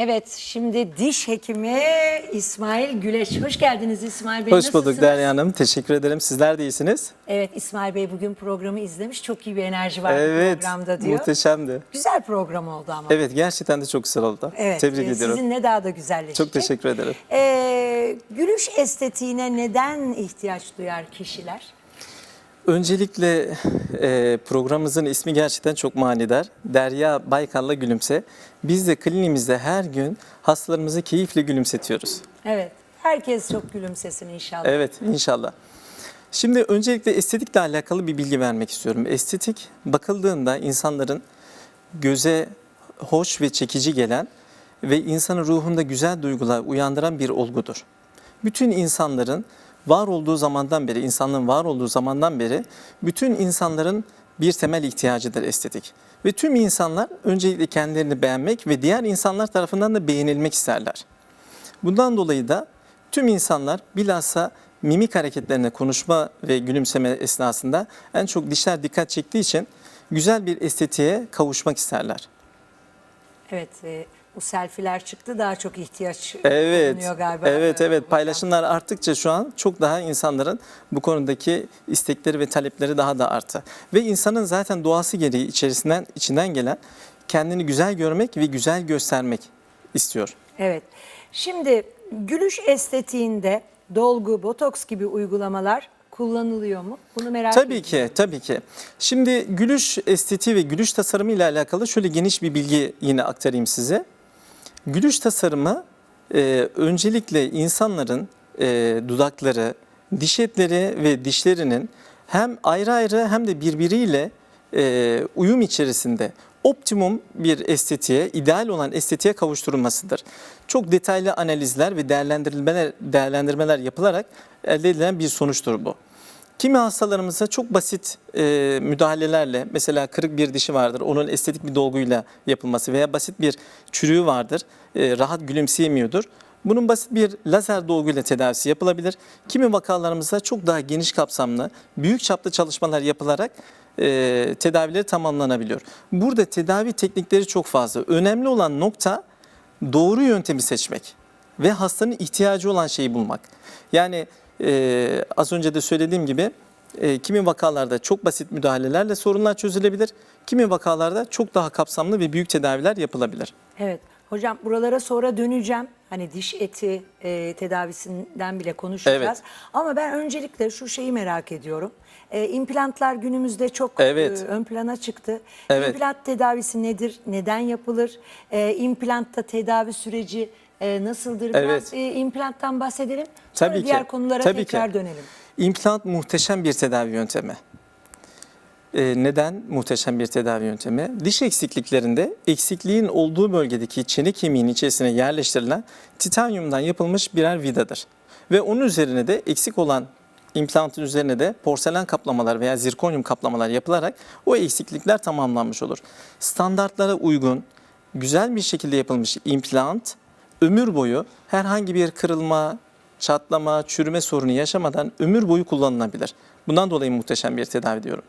Evet, şimdi diş hekimi İsmail Güleç. Hoş geldiniz İsmail Bey. Hoş bulduk? Derya Hanım. Teşekkür ederim. Sizler de iyisiniz. Evet, İsmail Bey bugün programı izlemiş. Çok iyi bir enerji var Evet. programda diyor. Muhteşemdi. Güzel program oldu ama. Evet gerçekten de çok güzel oldu. Evet, Tebrik e, ediyorum. Sizinle daha da güzelleşecek. Çok teşekkür ederim. Ee, gülüş estetiğine neden ihtiyaç duyar kişiler? Öncelikle e, programımızın ismi gerçekten çok manidar. Derya Baykal'la Gülümse. Biz de kliniğimizde her gün hastalarımızı keyifle gülümsetiyoruz. Evet, herkes çok gülümsesin inşallah. Evet inşallah. Şimdi öncelikle estetikle alakalı bir bilgi vermek istiyorum. Estetik bakıldığında insanların göze hoş ve çekici gelen ve insanın ruhunda güzel duygular uyandıran bir olgudur. Bütün insanların var olduğu zamandan beri, insanlığın var olduğu zamandan beri bütün insanların bir temel ihtiyacıdır estetik. Ve tüm insanlar öncelikle kendilerini beğenmek ve diğer insanlar tarafından da beğenilmek isterler. Bundan dolayı da tüm insanlar bilhassa mimik hareketlerine konuşma ve gülümseme esnasında en çok dişler dikkat çektiği için güzel bir estetiğe kavuşmak isterler. Evet, e, bu selfiler çıktı daha çok ihtiyaç Evet, bulunuyor galiba. evet, evet. Paylaşımlar arttıkça şu an çok daha insanların bu konudaki istekleri ve talepleri daha da arttı. Ve insanın zaten doğası gereği içerisinden içinden gelen kendini güzel görmek ve güzel göstermek istiyor. Evet. Şimdi gülüş estetiğinde dolgu, botoks gibi uygulamalar kullanılıyor mu? Bunu merak Tabii ediyorum. ki, tabii ki. Şimdi gülüş estetiği ve gülüş tasarımı ile alakalı şöyle geniş bir bilgi yine aktarayım size. Gülüş tasarımı e, öncelikle insanların e, dudakları, diş etleri ve dişlerinin hem ayrı ayrı hem de birbiriyle e, uyum içerisinde optimum bir estetiğe, ideal olan estetiğe kavuşturulmasıdır. Çok detaylı analizler ve değerlendirmeler, değerlendirmeler yapılarak elde edilen bir sonuçtur bu. Kimi hastalarımızda çok basit e, müdahalelerle mesela kırık bir dişi vardır onun estetik bir dolguyla yapılması veya basit bir çürüğü vardır e, rahat gülümseyemiyordur. Bunun basit bir lazer dolguyla tedavisi yapılabilir. Kimi vakalarımızda çok daha geniş kapsamlı, büyük çaplı çalışmalar yapılarak e, tedavileri tamamlanabiliyor. Burada tedavi teknikleri çok fazla. Önemli olan nokta doğru yöntemi seçmek ve hastanın ihtiyacı olan şeyi bulmak. Yani e, az önce de söylediğim gibi e, kimi vakalarda çok basit müdahalelerle sorunlar çözülebilir. Kimi vakalarda çok daha kapsamlı ve büyük tedaviler yapılabilir. Evet. Hocam buralara sonra döneceğim. Hani diş eti e, tedavisinden bile konuşacağız. Evet. Ama ben öncelikle şu şeyi merak ediyorum. E, implantlar günümüzde çok Evet. e, ön plana çıktı. Evet. İmplant tedavisi nedir? Neden yapılır? E, implantta tedavi süreci e, nasıldır? Biraz Evet. e, implanttan bahsedelim. Sonra Tabii ki. diğer konulara Tabii ki. tekrar dönelim. İmplant muhteşem bir tedavi yöntemi. Ee, neden muhteşem bir tedavi yöntemi? Diş eksikliklerinde eksikliğin olduğu bölgedeki çene kemiğinin içerisine yerleştirilen titanyumdan yapılmış birer vidadır. Ve onun üzerine de eksik olan implantın üzerine de porselen kaplamalar veya zirkonyum kaplamalar yapılarak o eksiklikler tamamlanmış olur. Standartlara uygun, güzel bir şekilde yapılmış implant ömür boyu herhangi bir kırılma, çatlama, çürüme sorunu yaşamadan ömür boyu kullanılabilir. Bundan dolayı muhteşem bir tedavi diyorum.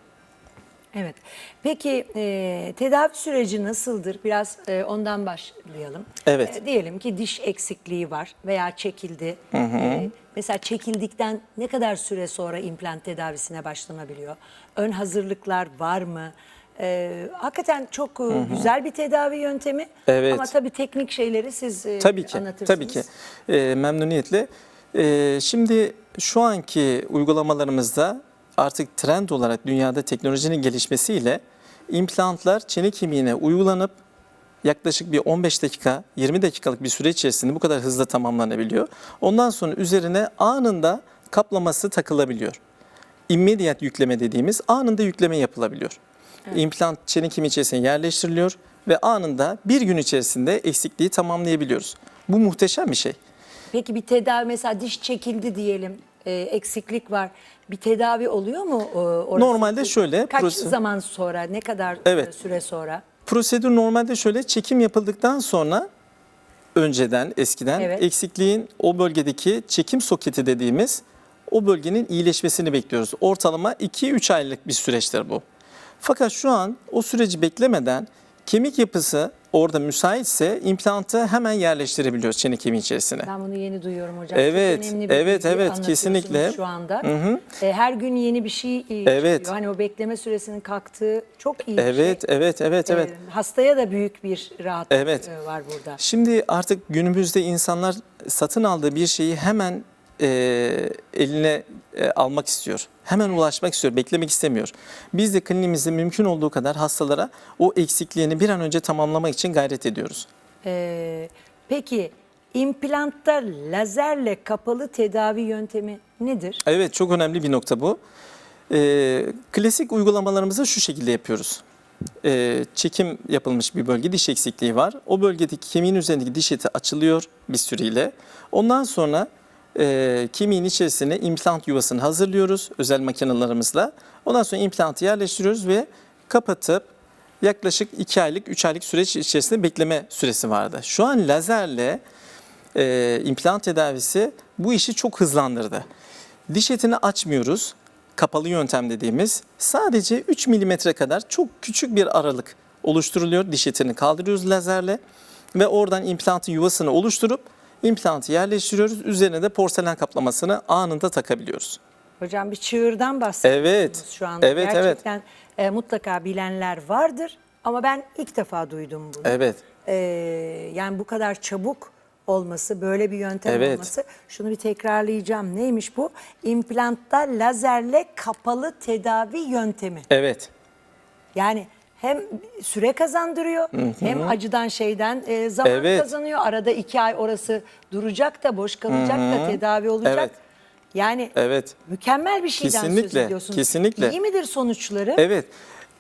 Evet. Peki e, tedavi süreci nasıldır? Biraz e, ondan başlayalım. Evet. E, diyelim ki diş eksikliği var veya çekildi. E, mesela çekildikten ne kadar süre sonra implant tedavisine başlanabiliyor? Ön hazırlıklar var mı? E, hakikaten çok e, güzel bir tedavi yöntemi. Evet. Ama tabii teknik şeyleri siz e, Tabii ki, anlatırsınız. tabii ki. Ee, memnuniyetle. Ee, şimdi şu anki uygulamalarımızda artık trend olarak dünyada teknolojinin gelişmesiyle implantlar çene kemiğine uygulanıp yaklaşık bir 15 dakika, 20 dakikalık bir süre içerisinde bu kadar hızlı tamamlanabiliyor. Ondan sonra üzerine anında kaplaması takılabiliyor. Immediate yükleme dediğimiz anında yükleme yapılabiliyor. İmplant çene kemiği içerisine yerleştiriliyor ve anında bir gün içerisinde eksikliği tamamlayabiliyoruz. Bu muhteşem bir şey. Peki bir tedavi mesela diş çekildi diyelim. e, eksiklik var. Bir tedavi oluyor mu e, orası? Normalde şöyle, Kaç prose- zaman sonra, ne kadar e, Evet. süre sonra? Prosedür normalde şöyle çekim yapıldıktan sonra önceden eskiden Evet. eksikliğin o bölgedeki çekim soketi dediğimiz o bölgenin iyileşmesini bekliyoruz. Ortalama 2-3 aylık bir süreçtir bu. Fakat şu an o süreci beklemeden kemik yapısı orada müsaitse implantı hemen yerleştirebiliyoruz çene kemiği içerisine. Ben bunu yeni duyuyorum hocam. Evet, Çok önemli bir evet, evet, kesinlikle. Şu anda. E, her gün yeni bir şey e, Evet. çıkıyor. Hani o bekleme süresinin kalktığı çok iyi bir Evet, şey. evet, evet, evet. E, hastaya da büyük bir rahatlık Evet. e, var burada. Şimdi artık günümüzde insanlar satın aldığı bir şeyi hemen e, eline e, almak istiyor. Hemen ulaşmak istiyor, beklemek istemiyor. Biz de kliniğimizde mümkün olduğu kadar hastalara o eksikliğini bir an önce tamamlamak için gayret ediyoruz. E, peki implantta lazerle kapalı tedavi yöntemi nedir? Evet çok önemli bir nokta bu. Ee, klasik uygulamalarımızı şu şekilde yapıyoruz. Ee, çekim yapılmış bir bölge diş eksikliği var. O bölgedeki kemiğin üzerindeki diş eti açılıyor bir süreyle. Ondan sonra e, kemiğin içerisine implant yuvasını hazırlıyoruz özel makinalarımızla. Ondan sonra implantı yerleştiriyoruz ve kapatıp yaklaşık 2 aylık 3 aylık süreç içerisinde bekleme süresi vardı. Şu an lazerle e, implant tedavisi bu işi çok hızlandırdı. Diş etini açmıyoruz. Kapalı yöntem dediğimiz sadece 3 milimetre kadar çok küçük bir aralık oluşturuluyor. Diş etini kaldırıyoruz lazerle ve oradan implantın yuvasını oluşturup implantı yerleştiriyoruz. Üzerine de porselen kaplamasını anında takabiliyoruz. Hocam bir çığırdan bahsediyorsunuz Evet, şu anda. evet, evet. Gerçekten e, mutlaka bilenler vardır ama ben ilk defa duydum bunu. Evet. Ee, yani bu kadar çabuk olması, böyle bir yöntem Evet. olması. Şunu bir tekrarlayacağım. Neymiş bu? İmplantta lazerle kapalı tedavi yöntemi. Evet. Yani hem süre kazandırıyor hem acıdan şeyden e, zaman Evet. kazanıyor. Arada iki ay orası duracak da boş kalacak da tedavi olacak. Evet. Yani Evet. mükemmel bir şeyden söz Kesinlikle, ediyorsunuz. kesinlikle. İyi midir sonuçları? Evet.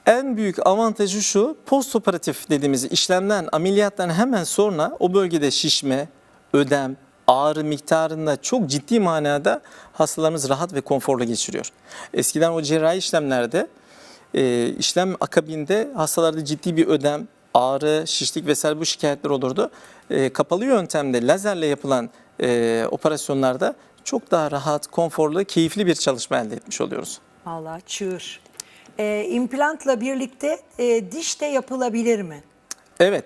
En büyük avantajı şu, postoperatif dediğimiz işlemden, ameliyattan hemen sonra o bölgede şişme, ödem, ağrı miktarında çok ciddi manada hastalarımız rahat ve konforlu geçiriyor. Eskiden o cerrahi işlemlerde e, işlem akabinde hastalarda ciddi bir ödem, ağrı, şişlik vesaire bu şikayetler olurdu. E, kapalı yöntemde lazerle yapılan e, operasyonlarda çok daha rahat, konforlu, keyifli bir çalışma elde etmiş oluyoruz. Vallahi çığır. Ee, implantla birlikte e, diş de yapılabilir mi? Evet,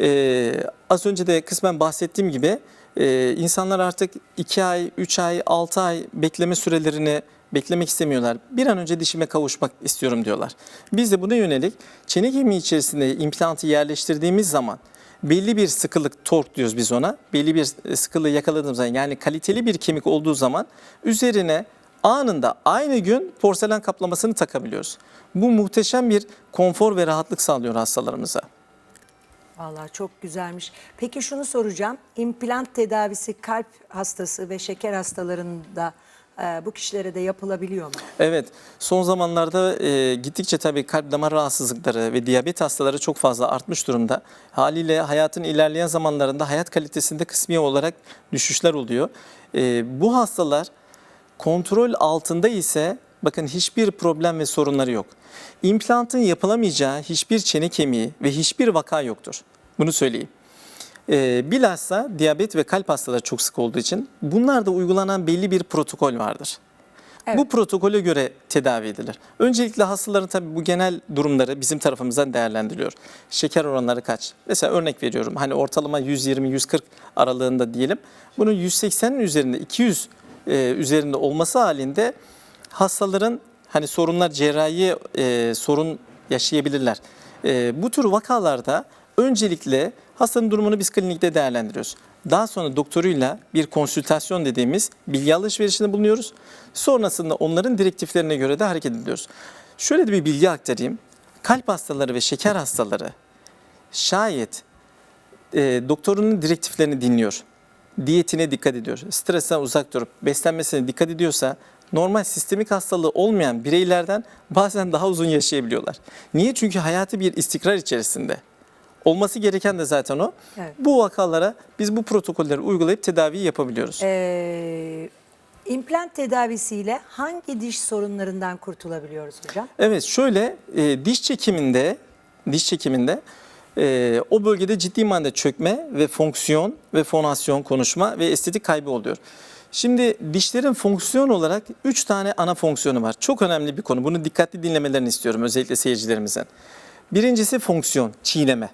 Ee, az önce de kısmen bahsettiğim gibi e, insanlar artık 2 ay, 3 ay, 6 ay bekleme sürelerini beklemek istemiyorlar. Bir an önce dişime kavuşmak istiyorum diyorlar. Biz de buna yönelik çene kemiği içerisinde implantı yerleştirdiğimiz zaman belli bir sıkılık, tork diyoruz biz ona. Belli bir sıkılığı yakaladığımız zaman yani kaliteli bir kemik olduğu zaman üzerine anında aynı gün porselen kaplamasını takabiliyoruz. Bu muhteşem bir konfor ve rahatlık sağlıyor hastalarımıza. Vallahi çok güzelmiş. Peki şunu soracağım. İmplant tedavisi kalp hastası ve şeker hastalarında e, bu kişilere de yapılabiliyor mu? Evet, son zamanlarda e, gittikçe tabii kalp damar rahatsızlıkları ve diyabet hastaları çok fazla artmış durumda. Haliyle hayatın ilerleyen zamanlarında hayat kalitesinde kısmi olarak düşüşler oluyor. E, bu hastalar kontrol altında ise bakın hiçbir problem ve sorunları yok. İmplantın yapılamayacağı hiçbir çene kemiği ve hiçbir vaka yoktur. Bunu söyleyeyim. E, bilhassa diyabet ve kalp hastaları çok sık olduğu için bunlarda uygulanan belli bir protokol vardır. Evet. Bu protokole göre tedavi edilir. Öncelikle hastaların tabii bu genel durumları bizim tarafımızdan değerlendiriliyor. Şeker oranları kaç? Mesela örnek veriyorum. Hani ortalama 120-140 aralığında diyelim. Bunun 180'in üzerinde 200 e, üzerinde olması halinde hastaların hani sorunlar cerrahi e, sorun yaşayabilirler. E, bu tür vakalarda öncelikle hastanın durumunu biz klinikte değerlendiriyoruz. Daha sonra doktoruyla bir konsültasyon dediğimiz bilgi alışverişinde bulunuyoruz. Sonrasında onların direktiflerine göre de hareket ediyoruz. Şöyle de bir bilgi aktarayım. Kalp hastaları ve şeker hastaları şayet e, doktorunun direktiflerini dinliyor, diyetine dikkat ediyor, stresten uzak durup beslenmesine dikkat ediyorsa normal sistemik hastalığı olmayan bireylerden bazen daha uzun yaşayabiliyorlar. Niye? Çünkü hayatı bir istikrar içerisinde. Olması gereken de zaten o. Evet. Bu vakalara biz bu protokolleri uygulayıp tedavi yapabiliyoruz. Ee, implant tedavisiyle hangi diş sorunlarından kurtulabiliyoruz hocam? Evet şöyle e, diş çekiminde diş çekiminde e, o bölgede ciddi manada çökme ve fonksiyon ve fonasyon konuşma ve estetik kaybı oluyor. Şimdi dişlerin fonksiyon olarak 3 tane ana fonksiyonu var. Çok önemli bir konu. Bunu dikkatli dinlemelerini istiyorum özellikle seyircilerimizin. Birincisi fonksiyon, çiğneme.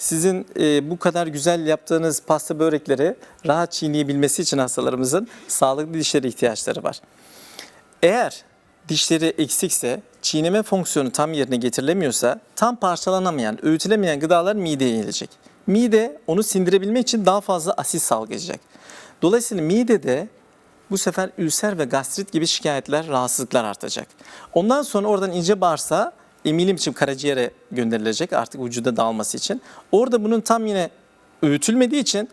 Sizin e, bu kadar güzel yaptığınız pasta börekleri rahat çiğneyebilmesi için hastalarımızın sağlıklı dişlere ihtiyaçları var. Eğer dişleri eksikse, çiğneme fonksiyonu tam yerine getirilemiyorsa, tam parçalanamayan, öğütülemeyen gıdalar mideye gelecek. Mide onu sindirebilmek için daha fazla asit salgılayacak. Dolayısıyla midede bu sefer ülser ve gastrit gibi şikayetler, rahatsızlıklar artacak. Ondan sonra oradan ince bağırsağa emilim için karaciğere gönderilecek artık vücuda dağılması için. Orada bunun tam yine öğütülmediği için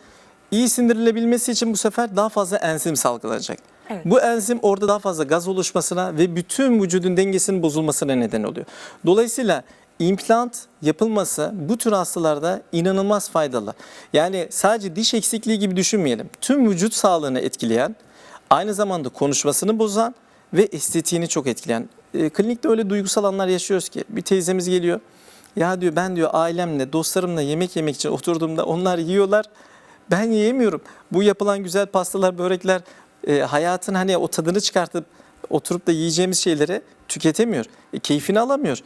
iyi sindirilebilmesi için bu sefer daha fazla enzim salgılanacak. Evet. Bu enzim orada daha fazla gaz oluşmasına ve bütün vücudun dengesinin bozulmasına neden oluyor. Dolayısıyla implant yapılması bu tür hastalarda inanılmaz faydalı. Yani sadece diş eksikliği gibi düşünmeyelim. Tüm vücut sağlığını etkileyen, aynı zamanda konuşmasını bozan ve estetiğini çok etkileyen. E, klinikte öyle duygusal anlar yaşıyoruz ki bir teyzemiz geliyor. Ya diyor ben diyor ailemle, dostlarımla yemek yemek için oturduğumda onlar yiyorlar. Ben yiyemiyorum. Bu yapılan güzel pastalar, börekler e, hayatın hani o tadını çıkartıp oturup da yiyeceğimiz şeyleri tüketemiyor. E, keyfini alamıyor.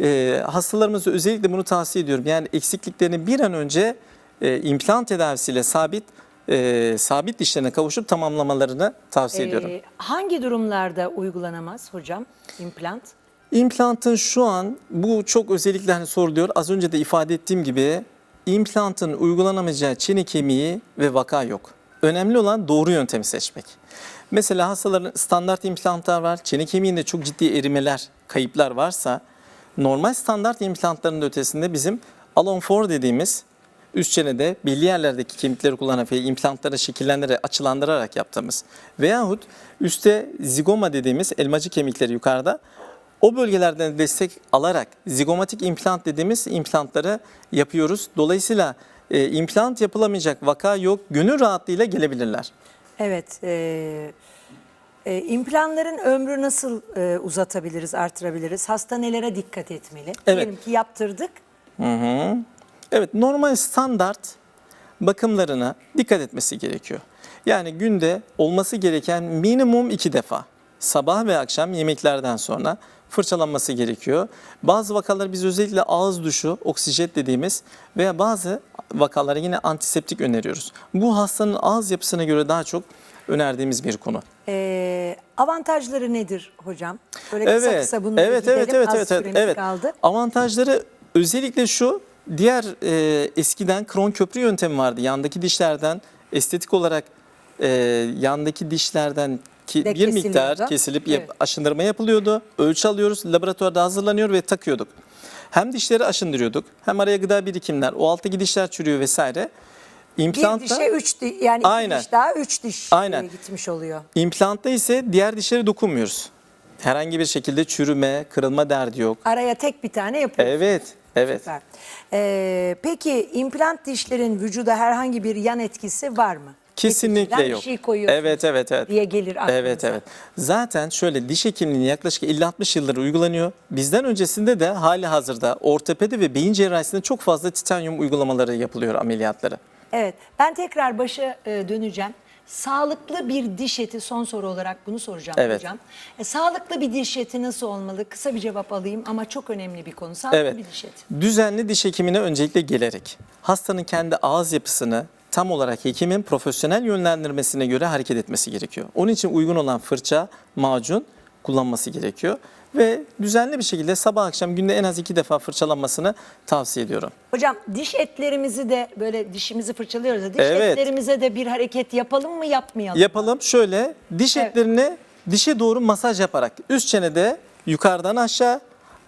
E, hastalarımıza özellikle bunu tavsiye ediyorum. Yani eksikliklerini bir an önce e, implant tedavisiyle sabit e, sabit dişlerine kavuşup tamamlamalarını tavsiye ediyorum. Ee, hangi durumlarda uygulanamaz hocam implant? İmplantın şu an bu çok özellikle hani soruluyor. Az önce de ifade ettiğim gibi implantın uygulanamayacağı çene kemiği ve vaka yok. Önemli olan doğru yöntemi seçmek. Mesela hastaların standart implantlar var. Çene kemiğinde çok ciddi erimeler, kayıplar varsa normal standart implantların ötesinde bizim Alon 4 dediğimiz üst çenede belli yerlerdeki kemikleri kullanarak ve implantları şekillendirerek, açılandırarak yaptığımız veyahut üstte zigoma dediğimiz elmacık kemikleri yukarıda o bölgelerden destek alarak zigomatik implant dediğimiz implantları yapıyoruz. Dolayısıyla e, implant yapılamayacak vaka yok. Gönül rahatlığıyla gelebilirler. Evet. E, e, implantların ömrü nasıl e, uzatabiliriz, artırabiliriz? Hasta nelere dikkat etmeli? Evet. Diyelim ki yaptırdık. Evet normal standart bakımlarına dikkat etmesi gerekiyor. Yani günde olması gereken minimum iki defa sabah ve akşam yemeklerden sonra fırçalanması gerekiyor. Bazı vakalar biz özellikle ağız duşu, oksijet dediğimiz veya bazı vakalara yine antiseptik öneriyoruz. Bu hastanın ağız yapısına göre daha çok önerdiğimiz bir konu. E, avantajları nedir hocam? Böyle kısa Evet, kısa bunları evet, gidelim. evet, evet, Az evet, evet, evet. kaldı. Özellikle özellikle şu, diğer e, eskiden kron köprü yöntemi vardı. Yandaki dişlerden estetik olarak e, yandaki dişlerden ki, De bir miktar kesiliyordu. kesilip yap- Evet. aşındırma yapılıyordu. Ölçü alıyoruz, laboratuvarda hazırlanıyor ve takıyorduk. Hem dişleri aşındırıyorduk, hem araya gıda birikimler, o alttaki dişler çürüyor vesaire. Bir İmplantta, dişe üç diş, yani iki Aynen. diş daha üç diş Aynen. e, gitmiş oluyor. implantta ise diğer dişlere dokunmuyoruz. Herhangi bir şekilde çürüme, kırılma derdi yok. Araya tek bir tane yapıyoruz. Evet, evet. Süper. Ee, peki implant dişlerin vücuda herhangi bir yan etkisi var mı? Kesinlikle yok. Bir şey koyuyorsunuz Evet evet evet. diye gelir aklınıza. Evet evet. Zaten şöyle diş hekimliği yaklaşık 50-60 yıldır uygulanıyor. Bizden öncesinde de hali hazırda ortopedi ve beyin cerrahisinde çok fazla titanyum uygulamaları yapılıyor ameliyatları. Evet. Ben tekrar başa e, döneceğim. Sağlıklı bir diş eti son soru olarak bunu soracağım Evet. hocam. E, sağlıklı bir diş eti nasıl olmalı? Kısa bir cevap alayım ama çok önemli bir konu. Sağlıklı Evet. bir diş eti. Düzenli diş hekimine öncelikle gelerek hastanın kendi ağız yapısını tam olarak hekimin profesyonel yönlendirmesine göre hareket etmesi gerekiyor. Onun için uygun olan fırça, macun kullanması gerekiyor. Ve düzenli bir şekilde sabah akşam günde en az iki defa fırçalanmasını tavsiye ediyorum. Hocam diş etlerimizi de böyle dişimizi fırçalıyoruz ya diş Evet. etlerimize de bir hareket yapalım mı yapmayalım? mı? Yapalım şöyle diş Evet. etlerini dişe doğru masaj yaparak üst çenede yukarıdan aşağı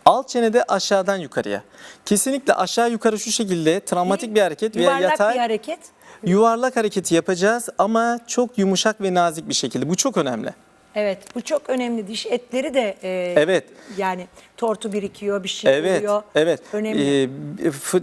alt çenede aşağıdan yukarıya. Kesinlikle aşağı yukarı şu şekilde travmatik bir hareket veya Yuvarlak yatay bir hareket. yuvarlak hareketi yapacağız ama çok yumuşak ve nazik bir şekilde. Bu çok önemli. Evet bu çok önemli. Diş etleri de e, Evet. yani tortu birikiyor bir şey Evet, oluyor. evet. Önemli. Ee,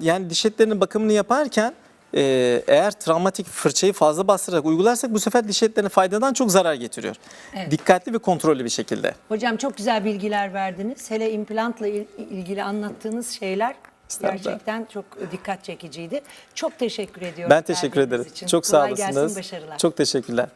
yani diş etlerinin bakımını yaparken e, eğer travmatik fırçayı fazla bastırarak uygularsak bu sefer diş etlerine faydadan çok zarar getiriyor. Evet. Dikkatli ve kontrollü bir şekilde. Hocam çok güzel bilgiler verdiniz. Hele implantla il- ilgili anlattığınız şeyler gerçekten çok dikkat çekiciydi. Çok teşekkür ediyorum. Ben teşekkür ederim. için. Çok sağ Kolay olasınız. gelsin, başarılar. Çok teşekkürler.